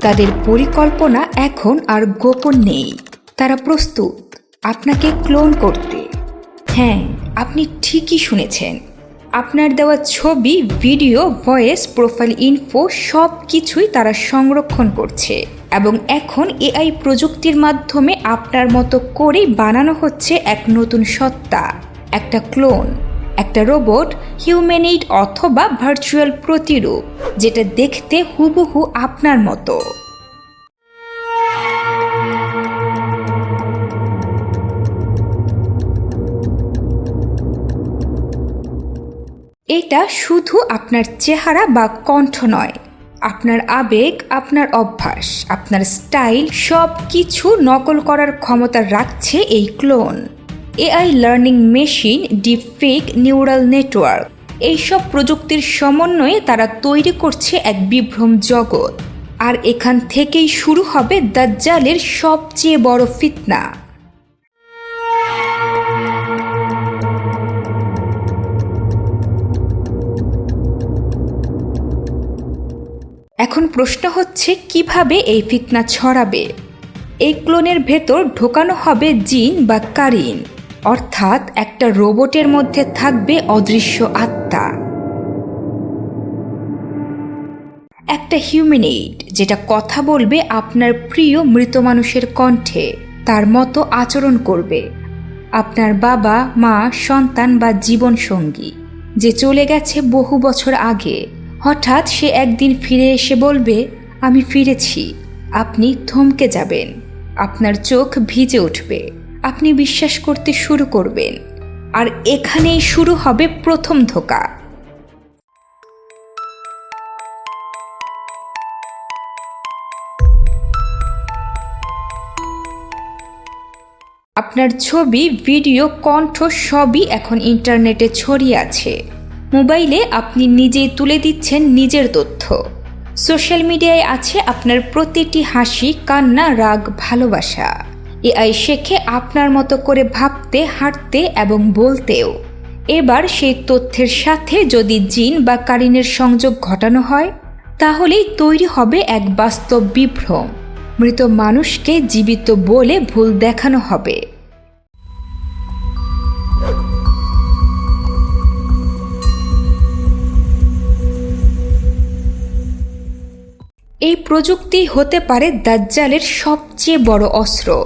তাদের পরিকল্পনা এখন আর গোপন নেই। তারা প্রস্তুত, আপনাকে ক্লোন করতে। হ্যাঁ আপনি ঠিকই শুনেছেন। আপনার দেওয়া ছবি, ভিডিও, ভয়েস, প্রোফাইল ইনফো সব কিছুই তারা সংরক্ষণ করছে এবং এখন এআই প্রযুক্তির মাধ্যমে আপনার মতো করেই বানানো হচ্ছে এক নতুন সত্তা, একটা ক্লোন। একটা রোবট হিউম্যানিড অথবা ভার্চুয়াল প্রতিরূপ, যেটা দেখতে হুবহু আপনার মতো। এটা শুধু আপনার চেহারা বা কণ্ঠ নয়, আপনার আবেগ, আপনার অভ্যাস, আপনার স্টাইল সব কিছু নকল করার ক্ষমতা রাখছে এই clone. AI learning machine, deepfake, neural network. এইসব প্রযুক্তির সমন্বয়ে তারা তৈরি করছে এক বিভ্রম জগৎ। আর এখান থেকেই শুরু হবে দাজ্জালের সবচেয়ে বড় ফিতনা। এখন প্রশ্ন হচ্ছে, কীভাবে এই ফিতনা ছড়াবে? এই ক্লোনের ভেতর ঢোকানো হবে জিন বা কারিন। অর্থাৎ একটা রোবটের মধ্যে থাকবে অদৃশ্য আত্মা। একটা হিউম্যানিড যেটা কথা বলবে আপনার প্রিয় মৃত মানুষের কণ্ঠে, তার মতো আচরণ করবে। আপনার বাবা, মা, সন্তান বা জীবন সঙ্গী যে চলে গেছে বহু বছর আগে, হঠাৎ সে একদিন ফিরে এসে বলবে, আমি ফিরেছি, আপনি থমকে যাবেন, আপনার চোখ ভিজে উঠবে। আপনি বিশ্বাস করতে শুরু করবেন। আর এখানেই শুরু হবে প্রথম ধোকা। আপনার ছবি, ভিডিও, কণ্ঠ সবই এখন ইন্টারনেটে ছড়িয়ে আছে। মোবাইলে আপনি নিজেই তুলে দিচ্ছেন নিজের তথ্য। সোশ্যাল মিডিয়ায় আছে আপনার প্রতিটি হাসি, কান্না, রাগ, ভালোবাসা। এআই শেখে আপনার মতো করে ভাবতে, হাঁটতে এবং বলতেও। এবার সেই তথ্যের সাথে যদি জিন বা কারিনের সংযোগ ঘটানো হয়, তাহলেই তৈরি হবে এক বাস্তব বিভ্রম। মৃত মানুষকে জীবিত বলে ভুল দেখানো হবে। এই প্রযুক্তি হতে পারে দাজ্জালের সবচেয়ে বড় অস্ত্র।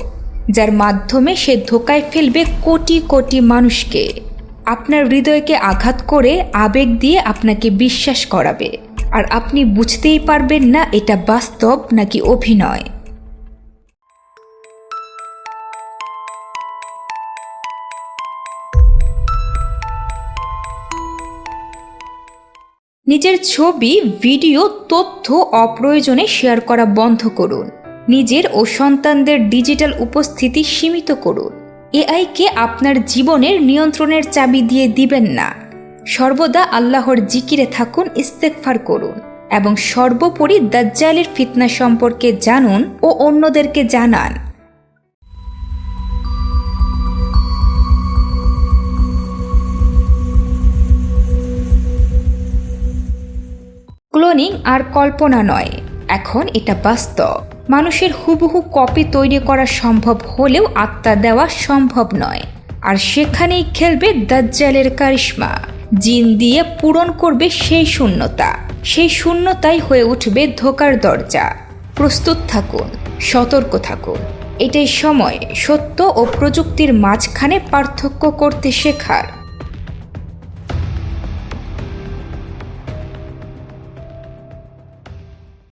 যার মাধ্যমে সে ধোকায় ফেলবে কোটি কোটি মানুষকে। আপনার হৃদয়কে আঘাত করে আবেগ দিয়ে আপনাকে বিশ্বাস করাবে। আর আপনি বুঝতেই পারবেন না এটা বাস্তব নাকি অভিনয়। নিজের ছবি, ভিডিও, তথ্য অপ্রয়োজনে শেয়ার করা বন্ধ করুন। নিজের ও সন্তানদের ডিজিটাল উপস্থিতি সীমিত করুন। এআইকে আপনার জীবনের নিয়ন্ত্রণের চাবি দিয়ে দিবেন না। সর্বদা আল্লাহর জিকিরে থাকুন ইস্তেকফার করুন এবং সর্বোপরি দাজ্জালের ফিতনা সম্পর্কে জানুন ও অন্যদেরকে জানান। ক্লোনিং আর কল্পনা নয়, এখন এটা বাস্তব। মানুষের হুবহু কপি তৈরি করা সম্ভব হলেও আত্মা দেওয়া সম্ভব নয়। আর সেখানেই খেলবে দাজ্জালের কারিশমা। জিন দিয়ে পূরণ করবে সেই শূন্যতা। সেই শূন্যতাই হয়ে উঠবে ধোকার দরজা। প্রস্তুত থাকুন, সতর্ক থাকুন। এটাই সময় সত্য ও প্রযুক্তির মাঝখানে পার্থক্য করতে শেখার।